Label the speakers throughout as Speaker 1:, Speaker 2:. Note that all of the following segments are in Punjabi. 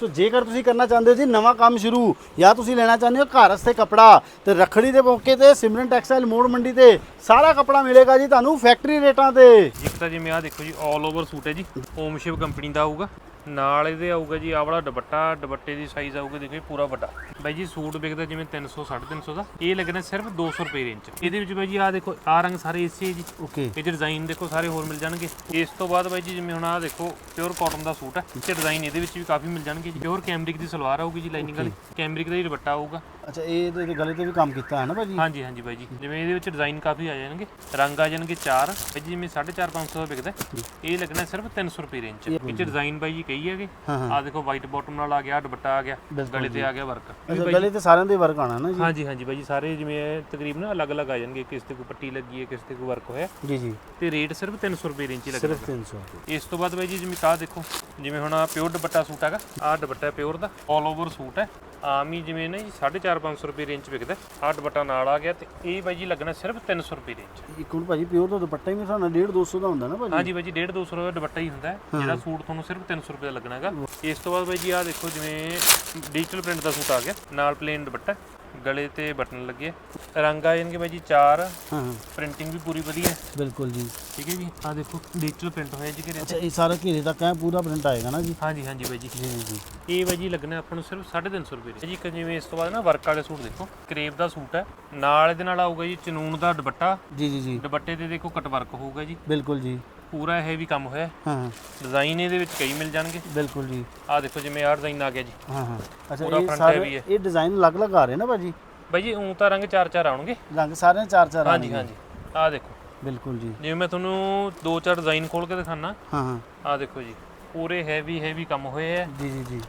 Speaker 1: ਸੋ ਜੇਕਰ ਤੁਸੀਂ ਕਰਨਾ ਚਾਹੁੰਦੇ ਹੋ ਜੀ, ਨਵਾਂ ਕੰਮ ਸ਼ੁਰੂ ਜਾਂ ਤੁਸੀਂ ਲੈਣਾ ਚਾਹੁੰਦੇ ਹੋ ਘਰ ਵਾਸਤੇ ਕਪੜਾ, ਤੇ ਰੱਖੜੀ ਦੇ ਮੌਕੇ ਤੇ ਸਿਮਰਨ ਟੈਕਸਟਾਈਲ ਮੋੜ ਮੰਡੀ ਤੇ ਸਾਰਾ ਕਪੜਾ ਮਿਲੇਗਾ ਜੀ ਤੁਹਾਨੂੰ ਫੈਕਟਰੀ ਰੇਟਾਂ ਤੇ।
Speaker 2: ਇੱਕ ਤਾਂ ਜਿਵੇਂ ਆ ਦੇਖੋ ਜੀ 올 ਓਵਰ ਸੂਟ ਹੈ ਜੀ ਓਮ ਕੰਪਨੀ ਦਾ ਆਊਗਾ। ਨਾਲ ਇਹਦੇ ਆਊਗਾ ਜੀ ਆਹ ਵਾਲਾ ਦੁਪੱਟਾ ਦੁਪੱਟੇ ਦੀ ਸਾਈਜ਼ ਆਊਗਾ ਦੇਖੋ ਪੂਰਾ ਵੱਡਾ। ਬਾਈ ਜੀ ਸੂਟ ਵਿਕਦਾ ਜਿਵੇਂ 300 350 ਦਾ। ਇਹ ਲੱਗਣਾ ਸਿਰਫ 200 ਰੁਪਏ ਰੇਂਜ ਇਹਦੇ ਵਿੱਚ ਬਾਈ ਜੀ ਆ ਦੇਖੋ ਆ ਰੰਗ ਸਾਰੇ ਇਸੇ ਜੀ।
Speaker 1: ਓਕੇ
Speaker 2: ਇਹ ਡਿਜ਼ਾਈਨ ਦੇਖੋ ਸਾਰੇ ਹੋਰ ਮਿਲ ਜਾਣਗੇ। ਇਸ ਤੋਂ ਬਾਅਦ ਬਾਈ ਜੀ ਜਿਵੇਂ ਹੁਣ ਆ ਦੇਖੋ ਪਿਓਰ ਕਾਟਨ ਦਾ ਸੂਟ ਹੈ ਤੇ ਡਿਜ਼ਾਈਨ ਇਹਦੇ ਵਿੱਚ ਵੀ ਕਾਫੀ ਮਿਲ ਜਾਣਗੇ ਜੀ। ਪਿਓਰ ਕੈਮਰਿਕ ਦੀ ਸਲਵਾਰ ਆਊਗੀ ਜੀ ਲਾਈਨਿੰਗ ਵਾਲੀ। ਕੈਮਰਿਕ ਦਾ ਹੀ ਦੁਪੱਟਾ ਆਊਗਾ।
Speaker 1: ਅੱਛਾ ਇਹ ਤੇ ਗਲੇ ਤੇ ਵੀ ਕੰਮ ਕੀਤਾ ਹੈ ਨਾ ਭਾਜੀ
Speaker 2: ਹਾਂਜੀ ਹਾਂਜੀ ਬਾਈ ਜੀ। ਜਿਵੇਂ ਇਹਦੇ ਵਿੱਚ ਡਿਜ਼ਾਈਨ ਕਾਫੀ ਆ ਜਾਣਗੇ। ਰੰਗ ਆ ਜਾਣਗੇ ਚਾਰ। ਬਾਈ ਜੀ ਜਿਵੇਂ 450 500 ਦਾ ਵਿਕਦਾ। ਇਹ ਲੱਗਣਾ ਸਿਰਫ 300 ਰੁਪਏ ਰੇਂਜ ਚ ਇਹ ਚ ਡਿਜ਼ਾਈਨ ਬਾਈ ਜੀ ਕਈ ਹੈਗੇ। ਆ ਦੇਖੋ ਵਾਈਟ ਬਾਟਮ ਨਾਲ ਆ ਗਿਆ ਦੁਪੱਟਾ ਆ ਗਿਆ ਗਲੇ ਤੇ ਆ ਗਿਆ ਵਰਕ
Speaker 1: ਅੱਛਾ ਗਲੇ ਤੇ ਸਾਰਿਆਂ ਦੇ ਵਰਕ ਆਣਾ ਨਾ ਜੀ?
Speaker 2: ਹਾਂਜੀ ਹਾਂਜੀ ਬਾਈ ਜੀ ਸਾਰੇ ਜਿਵੇਂ ਤਕਰੀਬਨ ਅਲੱਗ-ਅਲੱਗ ਆ ਜਾਣਗੇ ਕਿਸ ਤੇ ਕੋਈ ਪੱਟੀ ਲੱਗੀ ਹੈ ਕਿਸ ਤੇ ਕੋਈ ਵਰਕ ਹੋਇਆ।
Speaker 1: ਜੀ ਜੀ।
Speaker 2: ਤੇ ਰੇਟ ਸਿਰਫ 300 ਰੁਪਏ ਰੇਂਜ ਹੀ ਲੱਗਦਾ
Speaker 1: ਸਿਰਫ 300
Speaker 2: ਇਸ ਤੋਂ ਬਾਅਦ ਬਾਈ ਜੀ ਜਿਵੇਂ ਆਹ ਦੇਖੋ ਜਿਵੇਂ ਹੁਣ ਆ ਪਿਓਰ ਦੁਪੱਟਾ ਸੂਟ ਹੈਗਾ ਆਹ ਦੁਪੱਟਾ ਪਿਓਰ ਦਾ 올 ਓਵਰ ਸੂਟ ਹੈ। ਆਮ ਹੀ ਜਿਵੇਂ ਨਾ ਜੀ 450 500 ਰੁਪਏ ਰੇਂਜ ਚ ਵਿਕਦਾ ਆਹ ਦੁਪੱਟਾ ਨਾਲ ਆ ਗਿਆ ਤੇ ਇਹ ਬਾਈ ਜੀ ਲੱਗਣਾ ਸਿਰਫ 300 ਰੁਪਏ ਰੇਂਜ
Speaker 1: ਇੱਕ ਹੁਣ ਭਾਜੀ ਪਿਓਰ ਦਾ ਦੁਪੱਟਾ ਹੀ ਮੇਰੇ ਨਾਲ 1.5 200 ਦਾ ਹੁੰਦਾ ਨਾ ਭਾਜੀ
Speaker 2: ਹਾਂਜੀ ਬਾਈ ਜੀ 1.5 200 ਰੁਪਏ ਦਾ ਦੁਪੱਟਾ ਹੀ ਹੁੰਦਾ ਜਿਹੜਾ ਸੂਟ ਤੁਹਾਨੂੰ ਸਿਰਫ 300 ਰੁਪਏ ਦਾ ਲੱਗਣਾ ਹੈਗਾ। ਇਸ ਤੋਂ ਬਾਅਦ ਬਾਈ ਜੀ ਆਹ ਦੇਖੋ ਜਿਵੇਂ ਡਿਜੀਟਲ ਪ੍ਰਿੰਟ ਦਾ ਸੂਟ ਆ ਗਿਆ। ਨਾਲ ਪਲੇਨ ਦੁਪੱਟਾ ਗਲੇ ਤੇ ਬਟਨ ਲੱਗੇ। ਆ। ਰੰਗ ਆ ਜਾਣਗੇ ਬਾਈ ਜੀ ਚਾਰ।
Speaker 1: ਹਾਂ ਹਾਂ।
Speaker 2: ਪ੍ਰਿੰਟਿੰਗ ਵੀ ਪੂਰੀ ਵਧੀਆ।
Speaker 1: ਬਿਲਕੁਲ ਜੀ।
Speaker 2: ਠੀਕ ਹੈ ਜੀ? ਆਹ ਦੇਖੋ ਡਿਜੀਟਲ ਪ੍ਰਿੰਟ ਹੋਇਆ ਜੀ ਘਰੇ।
Speaker 1: ਅੱਛਾ ਇਹ ਸਾਰਾ ਘੇਰੇ ਤੱਕ ਹੈ ਪੂਰਾ ਪ੍ਰਿੰਟ ਆਏਗਾ ਨਾ ਜੀ?
Speaker 2: ਹਾਂਜੀ ਹਾਂਜੀ ਬਾਈ ਜੀ।
Speaker 1: ਜੀ ਜੀ। ਜੀ
Speaker 2: ਇਹ ਬਾਈ ਜੀ ਲੱਗਣਾ ਆਪਾਂ ਨੂੰ ਸਿਰਫ 350 ਰੁਪਏ ਦੇ। ਜੀ ਇੱਕ ਜਿਵੇਂ ਇਸ ਤੋਂ ਬਾਅਦ ਨਾ ਵਰਕ ਵਾਲੇ ਸੂਟ ਦੇਖੋ ਕਰੇਪ ਦਾ ਸੂਟ ਹੈ। ਨਾਲ ਇਹਦੇ ਨਾਲ ਆਊਗਾ ਜੀ ਚਨੂਨ ਦਾ ਦੁਪੱਟਾ।
Speaker 1: ਜੀ ਜੀ ਜੀ।
Speaker 2: ਦੁਪੱਟੇ ਤੇ ਦੇਖੋ ਕਟ ਵਰਕ ਹੋਊਗਾ ਜੀ।
Speaker 1: ਬਿਲਕੁਲ ਜੀ।
Speaker 2: ਪੂਰਾ ਹੈਵੀ ਕੰਮ ਹੋਇਆ।
Speaker 1: ਹਾਂ। ਹਾਂ
Speaker 2: ਡਿਜ਼ਾਈਨ ਇਹਦੇ ਵਿੱਚ ਕਈ ਮਿਲ ਜਾਣਗੇ।
Speaker 1: ਬਿਲਕੁਲ ਜੀ।
Speaker 2: ਆਹ ਦੇਖੋ ਜਿਵੇਂ ਆਹ ਡਿਜ਼ਾਈਨ ਆ ਗਿਆ ਜੀ।
Speaker 1: ਹਾਂ ਹਾਂ। ਅੱਛਾ
Speaker 2: ਪੂਰਾ
Speaker 1: ਇਹ
Speaker 2: front
Speaker 1: ਸਾਰੇ
Speaker 2: ਹੈ।
Speaker 1: ਇਹ। ਡਿਜ਼ਾਈਨ ਅਲੱਗ-ਅਲੱਗ ਆ ਰਹੇ ਨਾ ਭਾਜੀ?
Speaker 2: ਬਾਈ ਜੀ ਉਂ ਤਾਂ ਰੰਗ ਚਾਰ ਚਾਰ ਆਉਣਗੇ।
Speaker 1: ਰੰਗ ਸਾਰਿਆਂ ਚਾਰ ਚਾਰ
Speaker 2: ਹਾਂਜੀ। ਹਾਂਜੀ। ਆਹ ਦੇਖੋ।
Speaker 1: ਬਿਲਕੁਲ ਜੀ।
Speaker 2: ਜਿਵੇਂ ਮੈਂ ਤੁਹਾਨੂੰ ਦੋ ਚਾਰ ਡਿਜ਼ਾਈਨ ਖੋਲ ਕੇ ਦਿਖਾਣਾ
Speaker 1: ਹਾਂ ਹਾਂ।
Speaker 2: ਆਹ ਦੇਖੋ ਜੀ। ਪੂਰੇ ਹੈਵੀ ਹੈਵੀ ਕੰਮ ਹੋਏ ਆ।
Speaker 1: ਜੀ ਜੀ ਜੀ।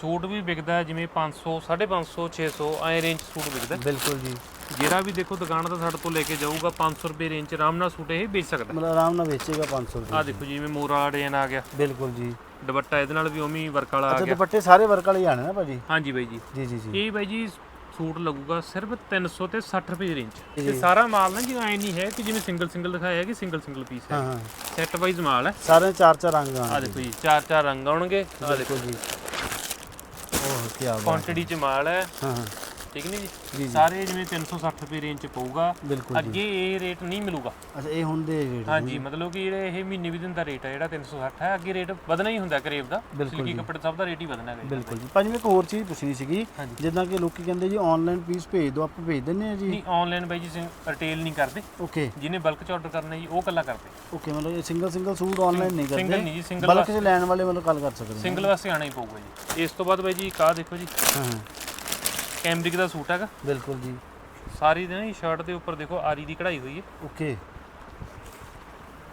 Speaker 2: ਸੂਟ ਵੀ ਵਿਕਦਾ ਜਿਵੇਂ 500 550 600 ਐ ਰੇਂਜ ਸੂਟ ਵਿਕਦਾ।
Speaker 1: ਬਿਲਕੁਲ ਜੀ।
Speaker 2: ਜਿਹੜਾ ਵੀ ਦੇਖੋ ਦੁਕਾਨ ਦਾ ਸਾਡੇ ਤੋਂ ਲੈ ਕੇ ਜਾਊਗਾ 500 ਰੁਪਏ ਰੇਂਜ ਚ ਆਰਾਮ ਨਾਲ ਸੂਟ ਇਹ ਵੇਚ ਸਕਦਾ
Speaker 1: ਮਤਲਬ ਆਰਾਮ ਨਾਲ ਵੇਚੇਗਾ 500
Speaker 2: ਆਹ
Speaker 1: ਰੁਪਏ
Speaker 2: ਦੇਖੋ ਜਿਵੇਂ ਮੋਰਾ ਡਿਜ਼ਾਈਨ ਆ ਗਿਆ।
Speaker 1: ਬਿਲਕੁਲ ਜੀ।
Speaker 2: ਦੁਪੱਟਾ ਇਹਦੇ ਨਾਲ ਵੀ ਉਵੇਂ ਹੀ ਵਰਕ ਵਾਲਾ ਆ
Speaker 1: ਅੱਛਾ
Speaker 2: ਗਿਆ।
Speaker 1: ਦੁਪੱਟੇ ਸਾਰੇ ਵਰਕ ਵਾਲੇ ਆਣੇ ਨਾ ਭਾਜੀ
Speaker 2: ਹਾਂਜੀ ਬਾਈ ਜੀ।
Speaker 1: ਜੀ ਜੀ ਜੀ।
Speaker 2: ਇਹ ਬਾਈ ਜੀ ਸੂਟ ਲੱਗੂਗਾ ਸਿਰਫ 300 ਤੇ 60 ਰੁਪਏ ਦੀ ਰੇਂਜ। ਤੇ ਸਾਰਾ ਮਾਲ ਨਾ ਜੀ ਐ ਨਹੀਂ ਹੈ ਕਿ ਜਿਵੇਂ ਸਿੰਗਲ ਸਿੰਗਲ ਦਿਖਾਇਆ ਹੈ ਕਿ ਸਿੰਗਲ ਸਿੰਗਲ ਪੀਸ ਹੈ।
Speaker 1: ਹਾਂ
Speaker 2: ਸੈੱਟ ਵਾਈਜ਼ ਮਾਲ ਹੈ।
Speaker 1: ਸਾਰੇ ਚਾਰ ਚਾਰ ਰੰਗ
Speaker 2: ਆ ਦੇਖੋ ਜੀ ਚਾਰ ਚਾਰ ਰੰਗ ਆਉਣਗੇ। ਆ ਦੇਖੋ।
Speaker 1: ਜੀ। ਓਹ ਕੀ ਬਾਤ
Speaker 2: ਕੁਆਂਟੀਟੀ ਚ ਮਾਲ ਹੈ
Speaker 1: ਹਾਂ ਹਾਂ
Speaker 2: ਠੀਕ ਨਹੀਂ
Speaker 1: ਜੀ।
Speaker 2: ਸਾਰੇ ਜਿਵੇਂ 360 ਰੁਪਏ ਰੇਂਜ ਚ ਪਊਗਾ
Speaker 1: ਬਿਲਕੁਲ ਜੀ।
Speaker 2: ਅੱਗੇ ਇਹ ਰੇਟ ਨਹੀਂ ਮਿਲੂਗਾ।
Speaker 1: ਅੱਛਾ ਇਹ ਹੁੰਦੇ ਰੇਟ
Speaker 2: ਹਾਂਜੀ ਮਤਲਬ ਕਿ ਜਿਹੜੇ ਇਹ ਮਹੀਨੇ ਵੀ ਦਿਨ ਦਾ ਰੇਟ ਹੈ ਜਿਹੜਾ 360 ਹੈ ਅੱਗੇ ਰੇਟ ਵਧਣਾ ਹੀ ਹੁੰਦਾ ਕਰੇਬ ਦਾ।
Speaker 1: ਬਿਲਕੁਲ
Speaker 2: ਸਿਲਕੀ। ਕੱਪੜੇ ਸਭ ਦਾ ਰੇਟ ਹੀ ਵਧਣਾ ਹੈ
Speaker 1: ਬਿਲਕੁਲ ਜੀ। ਭਾਜੀ ਮੈਂ ਇੱਕ ਹੋਰ ਚੀਜ਼ ਪੁੱਛਣੀ ਸੀਗੀ
Speaker 2: ਹਾਂਜੀ।
Speaker 1: ਜਿੱਦਾਂ ਕਿ ਲੋਕੀ ਕਹਿੰਦੇ ਜੀ ਆਨਲਾਈਨ ਪੀਸ ਭੇਜ ਦਿਓ ਆਪਾਂ ਭੇਜ ਦਿੰਨੇ ਆ ਜੀ।
Speaker 2: ਨਹੀਂ ਆਨਲਾਈਨ ਬਾਈ ਜੀ ਰਿਟੇਲ ਨਹੀਂ ਕਰਦੇ।
Speaker 1: ਓਕੇ
Speaker 2: ਜਿਹਨੇ ਬਲਕ ਚ ਆਰਡਰ ਕਰਨਾ ਜੀ ਉਹ ਕੱਲਾ ਕਰਦੇ।
Speaker 1: ਓਕੇ ਮਤਲਬ ਇਹ ਸਿੰਗਲ ਸਿੰਗਲ ਸੂਟ ਆਨਲਾਈਨ ਨਹੀਂ
Speaker 2: ਸਿੰਗਲ
Speaker 1: ਕਰਦੇ
Speaker 2: ਨਹੀਂ ਜੀ ਸਿੰਗਲ
Speaker 1: ਬਲਕ 'ਚ ਲੈਣ ਵਾਲੇ ਮਤਲਬ ਗੱਲ ਕਰ ਸਕਦੇ ਨੇ।
Speaker 2: ਸਿੰਗਲ ਵਾਸਤੇ ਆਣਾ ਹੀ ਪਊਗਾ ਜੀ। ਇਸ ਤੋਂ ਬਾਅਦ ਬਾਈ ਜੀ ਕਾ ਦੇਖੋ ਜੀ।
Speaker 1: ਹਾਂ।
Speaker 2: ਕੈਮਰਿਕ ਦਾ ਸੂਟ ਹੈਗਾ।
Speaker 1: ਬਿਲਕੁਲ ਜੀ।
Speaker 2: ਸਾਰੀ ਦੇ ਨਾ ਸ਼ਰਟ ਦੇ ਉੱਪਰ ਦੇਖੋ ਆਰੀ ਦੀ ਕਢਾਈ ਹੋਈ ਹੈ।
Speaker 1: ਓਕੇ।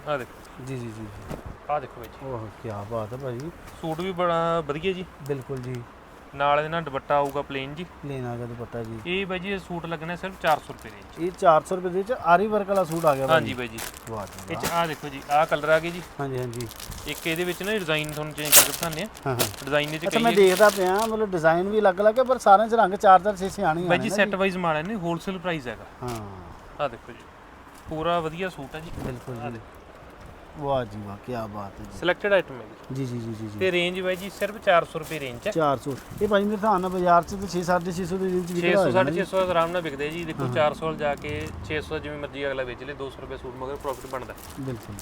Speaker 2: ਆ ਦੇਖੋ।
Speaker 1: ਜੀ ਜੀ ਜੀ।
Speaker 2: ਆ ਦੇਖੋ ਬਾਈ ਜੀ।
Speaker 1: ਓਹ ਕੀ ਬਾਤ ਹੈ ਭਾਜੀ
Speaker 2: ਸੂਟ ਵੀ ਬੜਾ ਵਧੀਆ ਜੀ।
Speaker 1: ਬਿਲਕੁਲ ਜੀ।
Speaker 2: ਨਾਲ ਇਹਦੇ ਨਾਲ ਦੁਪੱਟਾ ਆਊਗਾ ਪਲੇਨ ਜੀ।
Speaker 1: ਲੈਣ ਆ ਗਿਆ ਦੁਪੱਟਾ ਜੀ।
Speaker 2: ਇਹ ਬਾਈ ਜੀ ਇਹ ਸੂਟ ਲੱਗਣਾ ਸਿਰਫ 400 ਰੁਪਏ ਦੇ
Speaker 1: ਇਹ 400 ਰੁਪਏ ਦੇ ਵਿੱਚ ਆਰੀ ਵਰਕ ਵਾਲਾ ਸੂਟ ਆ ਗਿਆ ਭਾਜੀ
Speaker 2: ਹਾਂਜੀ ਬਾਈ ਜੀ।
Speaker 1: ਵਾਹ ਜੀ
Speaker 2: ਇਹ। ਚ ਆ ਦੇਖੋ ਜੀ ਆਹ ਕਲਰ ਆ ਗਏ ਜੀ।
Speaker 1: ਹਾਂਜੀ ਹਾਂਜੀ।
Speaker 2: ਇੱਕ ਇਹਦੇ ਵਿੱਚ ਨਾ ਡਿਜ਼ਾਈਨ ਤੁਹਾਨੂੰ ਚੇਂਜ ਕਰਕੇ ਦਿਖਾਉਂਦੇ ਆ।
Speaker 1: ਹਾਂ ਹਾਂ।
Speaker 2: ਡਿਜ਼ਾਈਨ ਇਹ ਚ ਕਈ
Speaker 1: ਮੈਂ ਦੇਖਦਾ ਪਿਆ ਮਤਲਬ ਡਿਜ਼ਾਈਨ ਵੀ ਅਲੱਗ-ਅਲੱਗ ਹੈ ਪਰ ਸਾਰਿਆਂ 'ਚ ਰੰਗ ਚਾਰ ਚਾਰ ਛੇ ਛੇ ਆਣੇ
Speaker 2: ਬਾਈ ਜੀ ਸੈੱਟ ਵਾਈਜ਼ ਮਾਲ ਹੈ ਨੇ ਹੋਲਸੇਲ ਪ੍ਰਾਈਸ ਹੈਗਾ।
Speaker 1: ਹਾਂ।
Speaker 2: ਆ ਦੇਖੋ ਜੀ ਪੂਰਾ ਵਧੀਆ ਸੂਟ ਹੈ ਜੀ।
Speaker 1: ਬਿਲਕੁਲ
Speaker 2: ਆ
Speaker 1: ਜੀ। ਵਾਹ ਜੀ ਵਾਹ ਕੀ ਬਾਤ ਹੈ
Speaker 2: ਸਿਲੈਕਟਡ ਆਈਟਮ ਹੈ ਜੀ।
Speaker 1: ਜੀ ਜੀ ਜੀ ਜੀ ਜੀ।
Speaker 2: ਤੇ ਰੇਂਜ ਬਾਈ ਜੀ ਸਿਰਫ 400 ਰੁਪਏ ਰੇਂਜ ਹੈ।
Speaker 1: 400 ਇਹ ਭਾਜੀ ਮੇਰੇ ਹਿਸਾਬ ਨਾਲ ਬਾਜ਼ਾਰ 'ਚ ਤੇ 6 650 ਦੇ ਰੇਂਜ 'ਚ ਵਿਕਦਾ
Speaker 2: 600
Speaker 1: ਹੋਏਗਾ ਨਾ ਜੀ?
Speaker 2: 650 ਆਰਾਮ ਨਾਲ ਵਿਕਦੇ ਜੀ। ਦੇਖੋ 400 ਵੱਲ ਜਾ ਕੇ 600 ਜਿਵੇਂ ਮਰਜ਼ੀ ਅਗਲਾ ਵੇਚ ਲੇ 200 ਰੁਪਏ ਸੂਟ ਮਗਰ ਪ੍ਰੋਫਿਟ ਬਣਦਾ।
Speaker 1: ਬਿਲਕੁਲ।